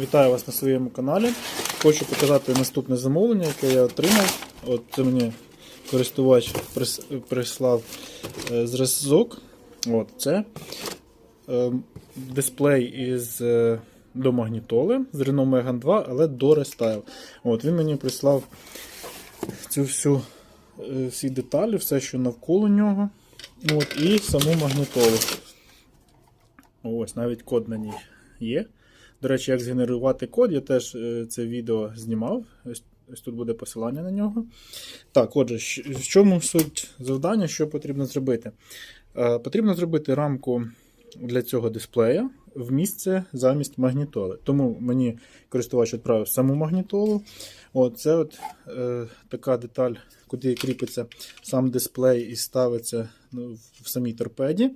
Вітаю вас на своєму каналі. Хочу показати наступне замовлення, яке я отримав. От це мені користувач прис- прислав е, зразок. От це е, дисплей із е, до магнітоли з Renault Megane 2, але до Restyle. От Він мені прислав цю всю всі деталі, все, що навколо нього. От, і саму магнітолу. Ось, навіть код на ній є. До речі, як згенерувати код, я теж е, це відео знімав. Ось, ось тут буде посилання на нього. Так, отже, в чому суть завдання, що потрібно зробити? Е, Потрібно зробити рамку для цього дисплея в місце замість магнітоли. Тому мені користувач відправив саму магнітолу. От, це от, е, така деталь, куди кріпиться сам дисплей і ставиться ну, в самій торпеді.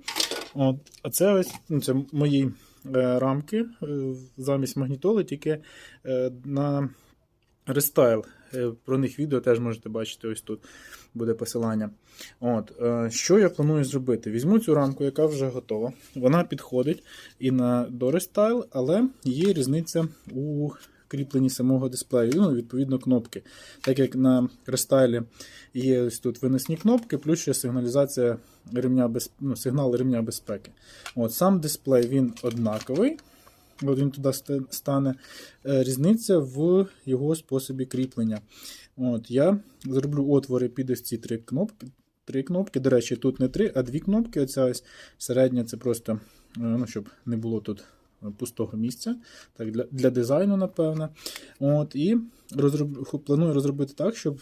От, а це ось ну, це мої рамки е, замість магнітоли, тільки е, на рестайл. Е, Про них відео теж можете бачити ось тут буде посилання. От, е, що я планую зробити? Візьму цю рамку, яка вже готова. Вона підходить і на до рестайл, але є різниця у кріпленні самого дисплею, ну, відповідно, кнопки. Так як на рестайлі є ось тут виносні кнопки, плюс ще сигналізація ремня без, ну, сигнал ремня безпеки. От, Сам дисплей він однаковий. От він туди стане. Е, Різниця в його способі кріплення. От, Я зроблю отвори під ось ці три кнопки. Три кнопки. До речі, тут не три, а дві кнопки. Оця ось середня це просто, е, ну, щоб не було тут пустого місця. Так, Для для дизайну, напевне. От, І розроб... планую розробити так, щоб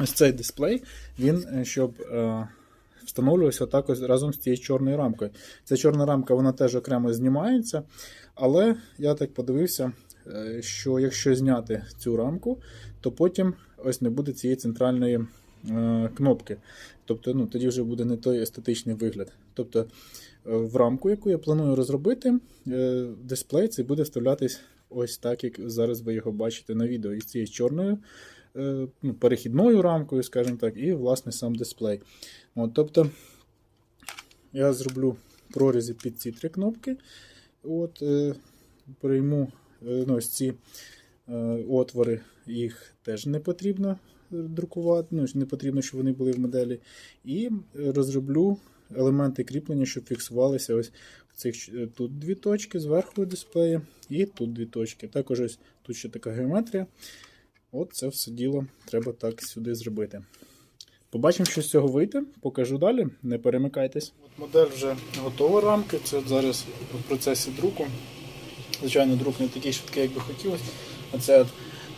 ось цей дисплей, він е, щоб. Е... Встановлювався так ось разом з цією чорною рамкою. Ця чорна рамка вона теж окремо знімається, але я так подивився, е, що якщо зняти цю рамку, то потім ось не буде цієї центральної кнопки. Тобто ну, тоді вже буде не той естетичний вигляд. Тобто е, в рамку, яку я планую розробити, е, дисплей цей буде вставлятись ось так, як зараз ви його бачите на відео, із цією чорною е, ну, перехідною рамкою, скажімо так, і власне сам дисплей. От, тобто я зроблю прорізи під ці три кнопки. От, е, Прийму е, ну, ось ці е, отвори, їх теж не потрібно е, друкувати, ну, не потрібно, щоб вони були в моделі. І е, розроблю елементи кріплення, щоб фіксувалися ось в цих е, тут дві точки зверху дисплея, і тут дві точки. Також ось тут ще така геометрія. От це все діло треба так сюди зробити. Побачимо, що з цього вийде, покажу далі, не перемикайтесь. От модель вже готова рамки, це зараз в процесі друку. Звичайно, друк не такий швидкий, як би хотілося. А це от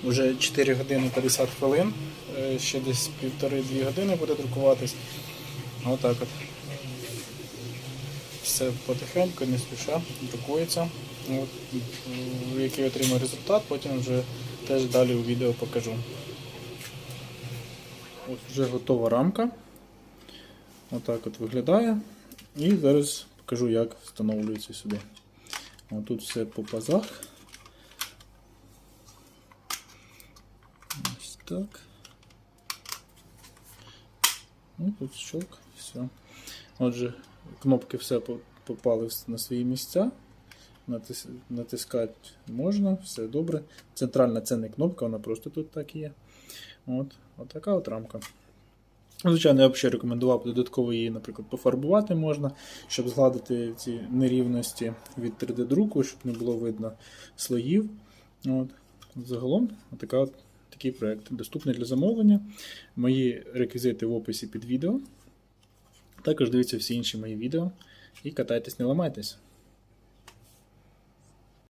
вже 4 години 50 хвилин, Е, ще десь півтори-дві години буде друкуватись. Отак от. Все потихеньку, не спіша, друкується. От, який отримаю результат, потім вже теж далі у відео покажу. Ось вже готова рамка. Отак от виглядає. І зараз покажу, як встановлюється сюди. Тут все по пазах. Ось так. Ну, тут щелк, все. Отже, кнопки все попали на свої місця. Натис... Натискати можна, все добре. Центральна це не кнопка, вона просто тут так є. От, от така от рамка. Звичайно, я б ще рекомендував додатково її, наприклад, пофарбувати можна, щоб згладити ці нерівності від 3D-друку, щоб не було видно слоїв. От. Загалом, така от, такий проєкт доступний для замовлення. Мої реквізити в описі під відео. Також дивіться всі інші мої відео і катайтесь, не ламайтесь.